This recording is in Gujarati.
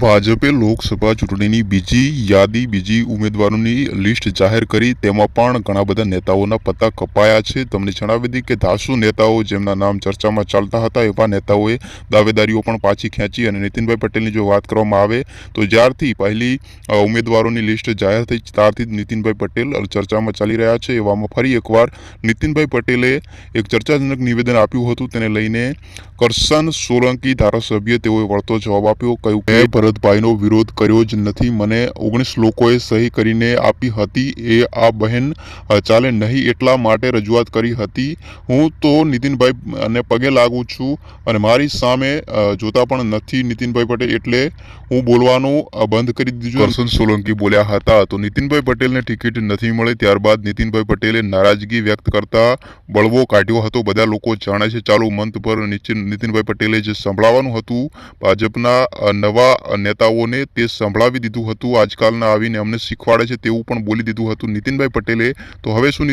ભાજપે લોકસભા ચૂંટણીની બીજી યાદી, બીજી ઉમેદવારોની લિસ્ટ જાહેર કરી. તેમાં પણ ઘણા બધા નેતાઓના પત્તા કપાયા છે. તમને જણાવી દીધી કે ધાસુ નેતાઓ જેમના નામ ચર્ચામાં ચાલતા હતા, એવા નેતાઓએ દાવેદારીઓ પણ પાછી ખેંચી અને નીતિનભાઈ પટેલની જો વાત કરવામાં આવે, તો જ્યારથી પહેલી ઉમેદવારોની લિસ્ટ જાહેર થઈ, ત્યારથી નીતિનભાઈ પટેલ ચર્ચામાં ચાલી રહ્યા છે. એવામાં ફરી એકવાર નીતિનભાઈ પટેલે એક ચર્ચાજનક નિવેદન આપ્યું હતું. તેને લઈને કરસન સોલંકી ધારાસભ્ય તેઓએ વળતો જવાબ આપ્યો. કહ્યું કે ભરતભાઈનો વિરોધ કર્યો જ નથી. મને ઓગણીસ લોકોએ સહી કરીને આપી હતી. એ આ બહેન ચાલે નહીં એટલા માટે રજૂઆત કરી હતી. હું તો નીતિનભાઈ અને પગે લાગું છું અને મારી સામે જોતા પણ નથી નીતિનભાઈ પટેલ એટલે હું બોલવાનું બંધ કરી દીધું કરશન સોલંકી બોલ્યા હતા તો નીતિનભાઈ પટેલને ટિકિટ નથી મળી. ત્યારબાદ નીતિનભાઈ પટેલે નારાજગી વ્યક્ત કરતા બળવો કાઢ્યો હતો. બધા લોકો જાણે છે, ચાલુ મંથ પર નીતિનભાઈ પટેલે જે સંભળાવવાનું હતું, ભાજપના નવા નેતાઓને તે સંભળાવી દીધું હતું. આજકાલના આવીને અમને શીખવાડે છે તેવું પણ બોલી દીધું હતું નીતિનભાઈ પટેલે. તો હવે શું